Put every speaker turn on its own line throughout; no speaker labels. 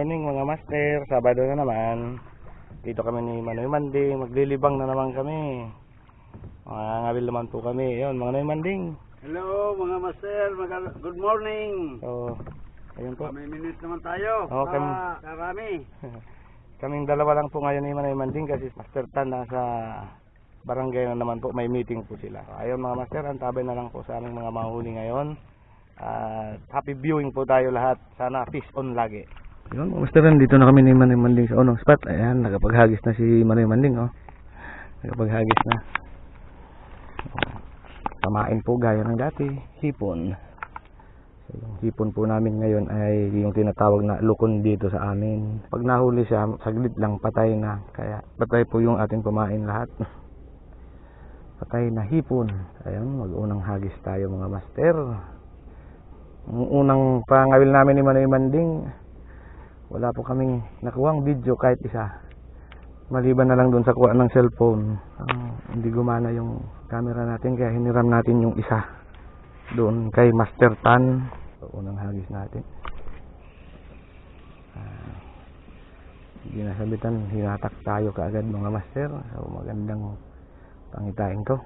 morning mga master. Sabado na naman. Dito kami ni Manoy Manding. Maglilibang na naman kami. Mga ngabil naman po kami. Yun, mga Manoy Manding.
Hello mga master, Maga- good morning.
So, ayun po.
May minute naman tayo
Oo,
para
kam-
karami.
Kaming dalawa lang po ngayon ni Manoy Manding kasi Master Tan nasa barangay na naman po. May meeting po sila. Ayun mga master, antabay na lang po sa aming mga mahuli ngayon. At happy viewing po tayo lahat. Sana fish on lagi. Yun, mga master, dito na kami ni Manoy Manding sa unang spot. Ayan, nakapaghagis na si Manoy Manding, oh. Nakapaghagis na. Tamain po gaya ng dati, hipon. So, yung hipon po namin ngayon ay yung tinatawag na lukon dito sa amin. Pag nahuli siya, saglit lang patay na. Kaya patay po yung ating kumain lahat. Patay na hipon. Ayan, mag-unang hagis tayo mga master. Ang unang pangawil namin ni Manoy Manding, wala po kaming nakuhang video kahit isa. Maliban na lang doon sa kuha ng cellphone. Ah, hindi gumana yung camera natin kaya hiniram natin yung isa. Doon kay Master Tan. So, unang hagis natin. Ah, ginasabitan, hinatak tayo kaagad mga master. So, magandang pangitain to.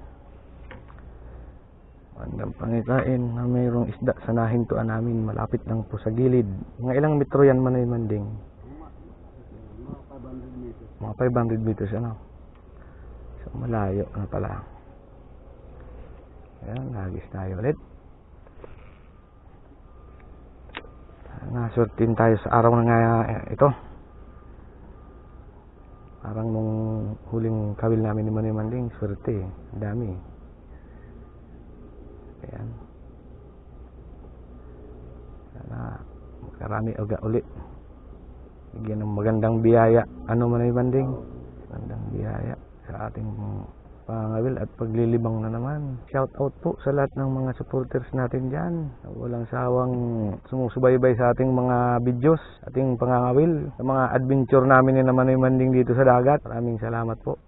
Magandang pangitain na mayroong isda sa nahintuan namin malapit lang po sa gilid. Mga ilang metro yan Manoy Manding? Mga 500 meters ano. So malayo na pala. Ayan, nagis tayo ulit. Nasurtin tayo sa araw na nga eh, ito. Parang nung huling kawil namin ni Manoy Manding, swerte eh. Ang dami. Ayan. Sana makarami uga ulit. Bigyan ng magandang biyaya. Ano Manoy Manding? Magandang biyaya sa ating pangawil at paglilibang na naman. Shout out po sa lahat ng mga supporters natin dyan. Walang sawang sumusubaybay sa ating mga videos, ating pangangawil, sa mga adventure namin ni naman ay manding dito sa dagat. Maraming salamat po.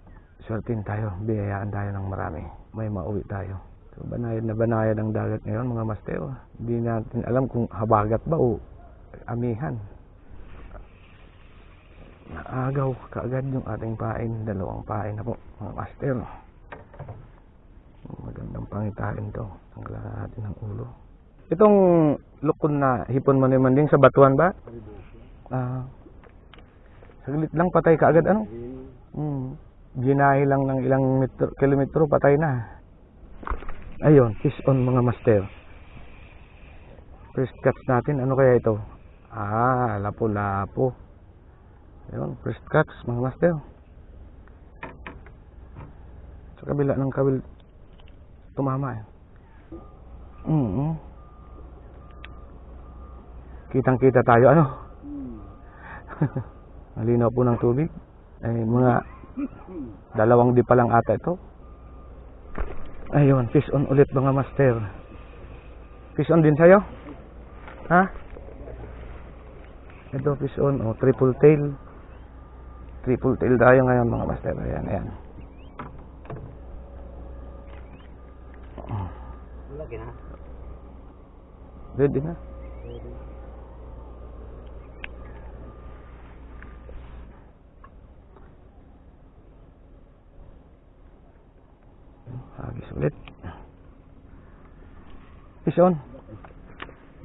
Swertin tayo, biyayaan tayo ng marami. May mauwi tayo. So, banayad na banayad ang dagat ngayon mga master. Hindi natin alam kung habagat ba o amihan. Naagaw kaagad yung ating pain. Dalawang pain na po mga master. Magandang pangitain to. Tanggalan natin ng ulo. Itong lukon na hipon mo naman din sa batuan ba? Ah. saglit lang patay ka agad ano? Hmm. Ginahi lang ng ilang metro, kilometro patay na. Ayun, fish on mga master. First catch natin, ano kaya ito? Ah, lapo-lapo. Ayun, first catch mga master. Sa kabila ng kabil tumama eh. Mm Kitang kita tayo ano? Malinaw po ng tubig. Ay mga dalawang di pa lang ata ito. Ayun, fish on ulit mga master. Fish on din sa'yo? Ha? Ito fish on, oh, triple tail. Triple tail tayo ngayon mga master. Ayan, ayan.
Lagi na.
Ready na? Hagis ulit. Fish on.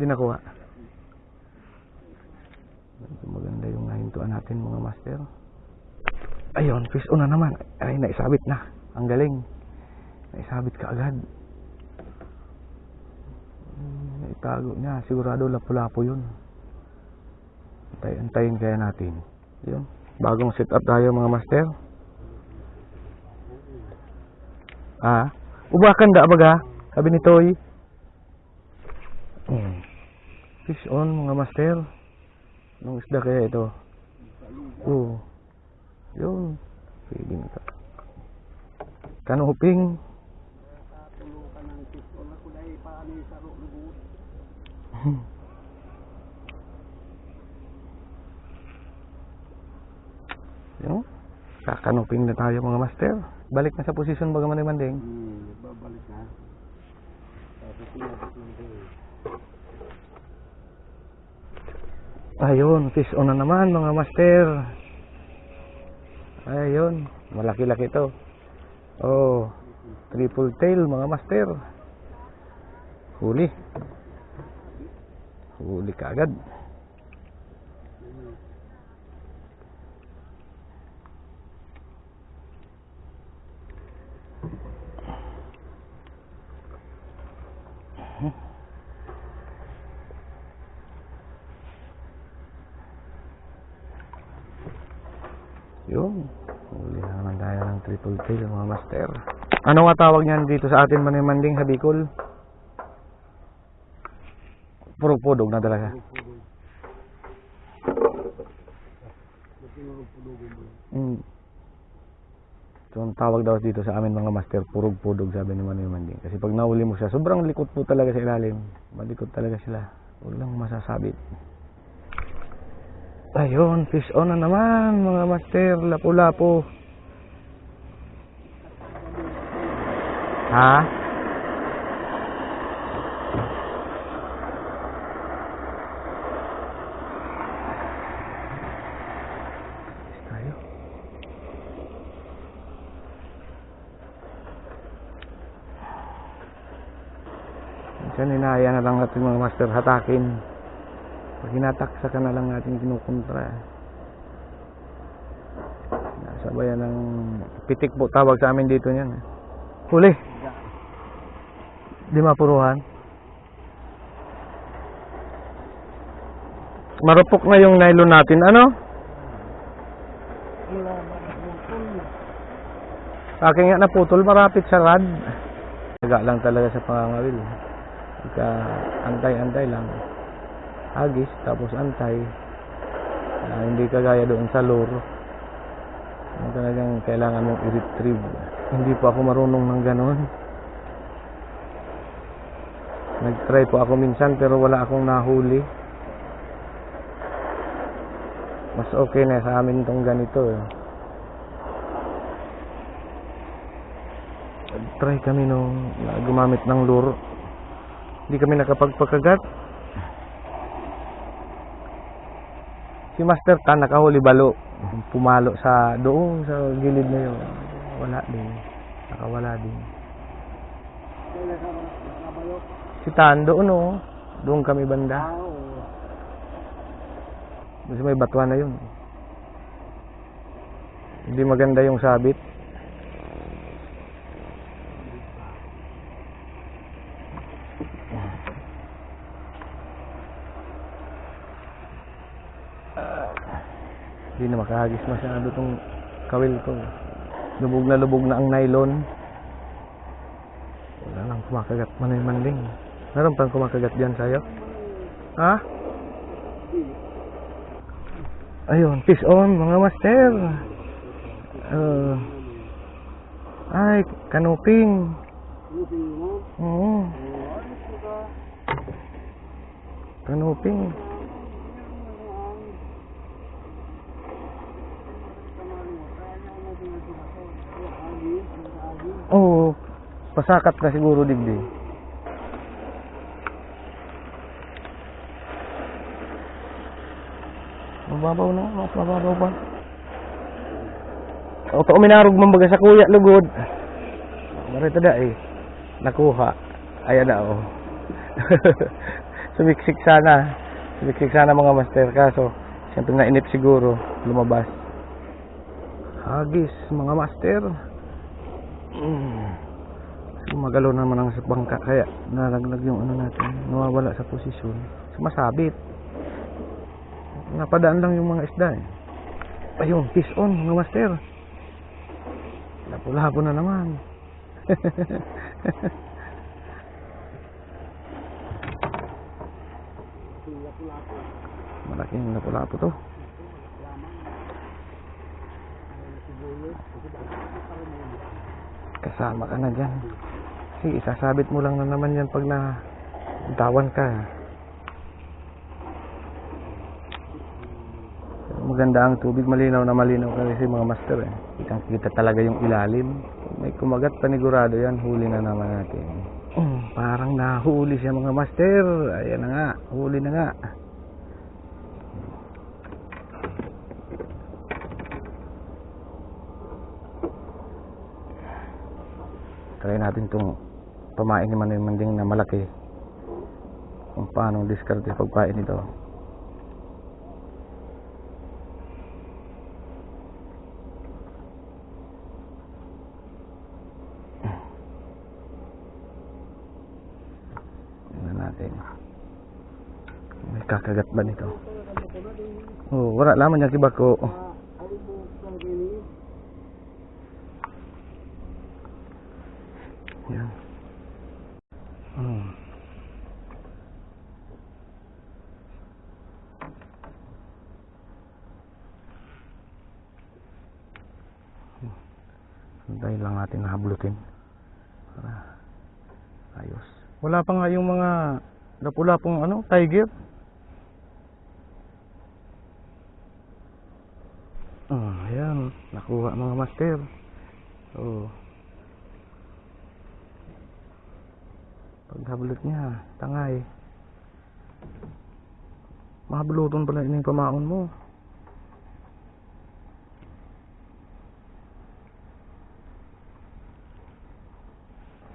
Di nakuha. Medyo maganda yung nahintuan natin mga master. Ayun, fish on na naman. Ay, naisabit na. Ang galing. Naisabit ka agad. Hmm, Itago niya. Sigurado lapu-lapo yun. Antay, antayin kaya natin. Yun. Bagong setup tayo mga master. Ah, ubakan da baga? Sabi ni Toy. Hmm. Fish on mga master. Anong isda kaya ito? Oo. Yun. Pwede na ito. Kanuping. Yun. Kakanuping na tayo mga master. Balik na sa posisyon baga man manding.
Hmm, babalik na. Tapos.
Ayun, fish on na naman mga master. Ayun, malaki-laki to. Oh, triple tail mga master. Huli. Huli ka Yun. Huli na naman tayo ng triple tail mga master. Ano nga tawag niyan dito sa atin manimanding sa Bicol? Puro podog na talaga. Mm. So, ang tawag daw dito sa amin mga master, purog pudog sabi ni Manoy Manding. Kasi pag nahuli mo siya, sobrang likot po talaga sa ilalim. Malikot talaga sila. Walang masasabit. Ayun, fish on na naman mga master, lapu-lapo. Ha? Tayo. Minsan inaya na lang natin mga master hatakin. Pag hinataksa ka na lang natin kinukontra. Nasabayan ng pitik po tawag sa amin dito niyan. Huli. Di mapuruhan. Marupok na yung nylon natin. Ano?
Ba?
Aking nga naputol, marapit sa rad. Taga lang talaga sa pangangawil. Ika antay-antay lang. Agis, tapos antay. Ah, hindi kagaya doon sa lure. Talagang kailangan mong i-retrieve. Hindi po ako marunong ng ganon. Nag-try po ako minsan pero wala akong nahuli. Mas okay na sa amin tong ganito eh. try kami nung na gumamit ng lure. Hindi kami nakapagpakagat. Si Master Tan nakahuli balo. Pumalo sa doon sa gilid na yun. Wala din. Nakawala din. Si Tan doon oh. Doon kami banda. Kasi may batuan na yun. Hindi maganda yung sabit. Hindi na makahagis masyado tong kawil ko. Lubog na lubog na ang nylon. Wala lang kumakagat man yung manding. Meron pang kumakagat dyan sa'yo? Ha? Ayun, fish on mga master. Uh, ay, kanuping.
Lupin mo.
Oo, kanuping. Oo, pasakat ka siguro digdi. Mababaw na, mas mababaw pa. O to uminarog man baga sa kuya lugod. Marito da eh. Nakuha. Ayan na oh. Sumiksik sana. Sumiksik sana mga master kaso siyempre nainip siguro lumabas. Hagis mga master. Mm. Gumagalaw naman ang sa bangka kaya nalaglag yung ano natin. Nawawala sa posisyon. Sumasabit. Napadaan lang yung mga isda eh. Ayun, fish on mga master. Lapo-lapo na naman. Malaking lapo-lapo to. Kasama ka na dyan. Sige, isasabit mo lang na naman yan pag na tawan ka. Maganda ang tubig, malinaw na malinaw kasi mga master eh. Kitang kita talaga yung ilalim. May kumagat panigurado yan, huli na naman natin. Mm, parang nahuli siya mga master. Ayan na nga, huli na nga. Try natin itong pamain ni Manoy Manding na malaki. Kung paano discard yung pagpain nito. Tingnan natin. May kakagat ba nito? Oh, wala laman niya kibako. Oh.
Ano mo kang gini?
Yan. Hmm. Dahil lang natin nahablutin. Para ayos. Wala pa nga yung mga napula pong ano, tiger. Ah, ayan. Nakuha mga master. Oh. Paghabulot niya, tangay. Mahabuluton pala ini yung pamaon mo.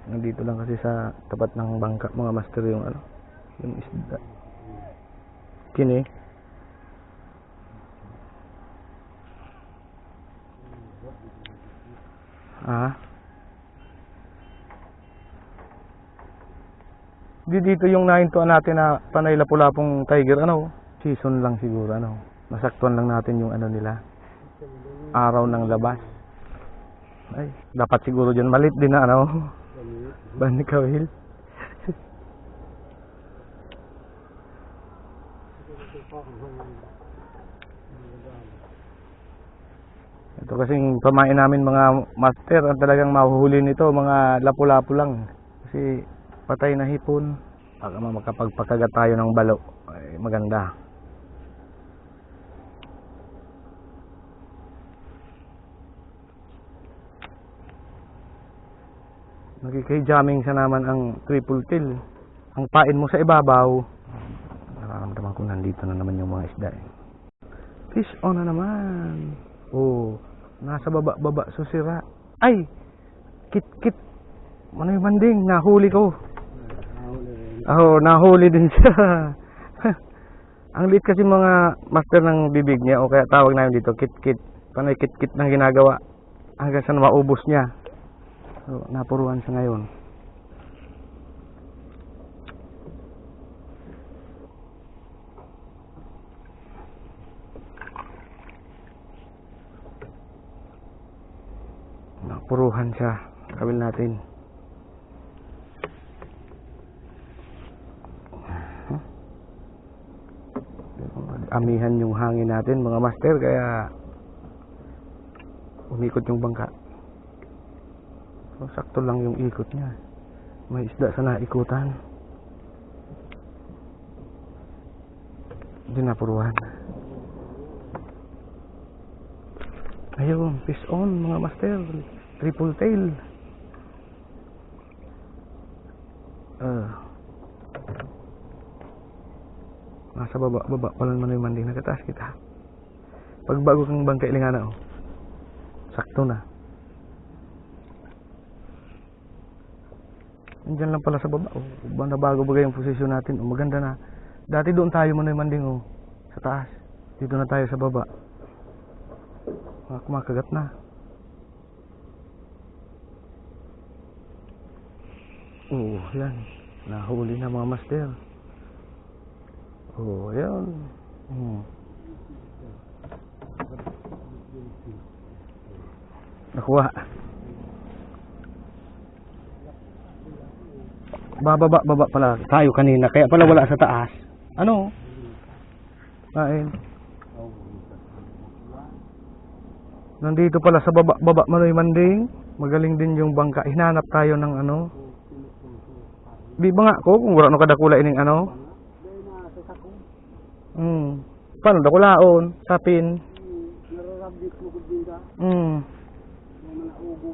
Nandito lang kasi sa tapat ng bangka mga master yung ano, yung isda. Kini. Ah. Di dito yung nahintuan natin na panay lapu-lapong tiger ano, season lang siguro ano. Nasaktuan lang natin yung ano nila. Araw ng labas. Ay, dapat siguro diyan malit din na ano. Banikawil. Ito kasing pamain namin mga master ang talagang mahuhuli nito mga lapu-lapu lang. Kasi patay na hipon. Baka ma- makapagpakagat tayo ng balo. Ay, maganda. Nagkikay-jamming sa naman ang triple tail. Ang pain mo sa ibabaw. Nararamdaman ko nandito na naman yung mga isda eh. Fish on na naman. Oh, nasa baba-baba susira. Ay! Kit-kit. Ano yung manding? Nahuli ko. Oh, nahuli din siya. Ang liit kasi mga master ng bibig niya o kaya tawag namin dito kit-kit. Panay kit-kit na ginagawa hanggang sa maubos niya. So, napuruan siya ngayon. Napuruhan siya. Kawil natin. amihan yung hangin natin mga master kaya umikot yung bangka so, sakto lang yung ikot niya. May isda sa naikutan. Hindi napuruhan ayun fish on mga master. Triple tail. Ah. Nasa baba, baba pa lang man yung manding. Nakataas kita. Pag bago kang bangka ilingana oh. Sakto na. Nandiyan lang pala sa baba oh. Ba na bago bagay yung posisyon natin oh. Maganda na. Dati doon tayo man yung manding oh. Sa taas. Dito na tayo sa baba. Mga kumakagat na. Oh, yan. Nahuli na mga master. Oh, yan. Hmm. Nakuha. Bababa, baba pala tayo kanina. Kaya pala wala sa taas. Ano? Kain. Nandito pala sa baba, baba Manoy Manding. Magaling din yung bangka. Hinanap tayo ng ano. Di ba nga ko kung wala no kadakula ining ano? Hmm. Paano dakulaon? Sapin. Hmm.
Ubo.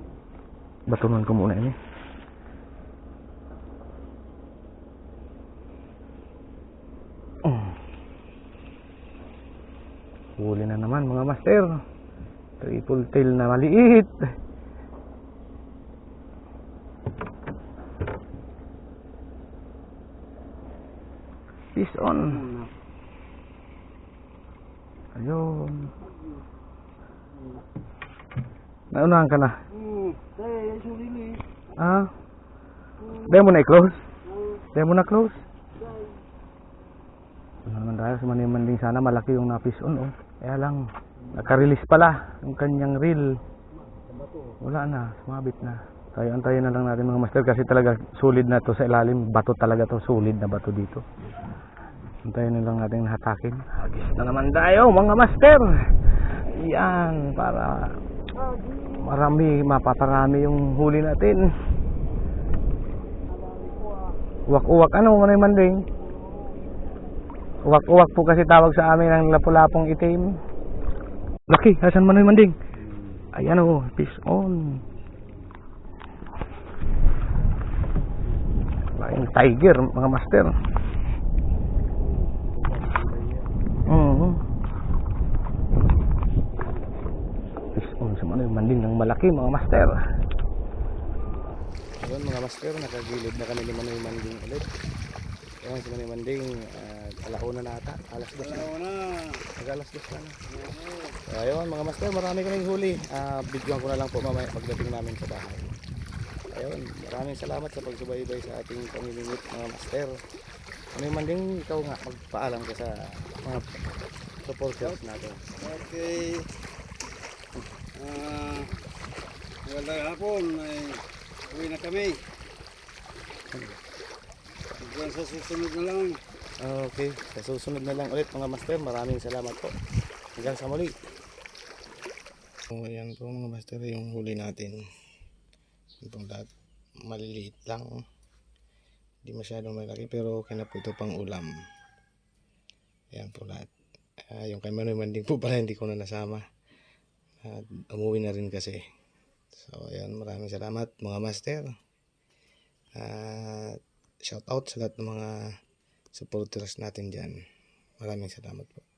Batunan ko muna ini. Mm. huli na naman mga master. Triple tail na maliit. Fish on. Ayun. Naunahan ka na. Ah? Dahil mo na i-close? Dahil mo na close? Ano naman tayo sa manimanding sana. Malaki yung na fish on oh. Kaya lang, naka-release pala yung kanyang reel. Wala na, sumabit na. Tayo antayin na lang natin mga master kasi talaga solid na to sa ilalim. Bato talaga to, solid na bato dito. Antayin na lang natin hatakin. Hagis na naman tayo mga master. Yan, para marami, mapaparami yung huli natin. Uwak-uwak, ano na yung manding? Uwak-uwak po kasi tawag sa amin ang lapu-lapong itim. Laki, asan mo na yung manding? Ayan o, fish on. Laking tiger, mga master. Oo. Fish on, sa manding ng malaki, mga master. Ayun mga master, nakagilid na kami ni Manoy Manding ulit. Ayun si Manoy Manding, uh, alauna na ata, alas dos na.
Dalawa na.
Mag alas dos na. na. Ayun mga master, marami kaming huli. Ah, bigyan ko na lang po mamaya pagdating namin sa bahay. Ayun, maraming salamat sa pagsubaybay sa ating pamimingit mga master. Manoy Manding, ikaw nga, magpaalam ka sa mga supporters natin.
Okay. Ah, magandang hapon. Ay, uwi na kami. Hanggang sa susunod na lang.
Okay, sa susunod na lang ulit mga master, maraming salamat po. Hanggang sa muli. So, ayan po mga master yung huli natin. Itong lahat maliliit lang. Hindi masyadong malaki pero okay ito pang ulam. Ayan po lahat. Ah, yung kay Manoy po pala hindi ko na nasama. At umuwi na rin kasi. So ayan, maraming salamat mga master. At shout out sa lahat ng mga supporters natin dyan. Maraming salamat po.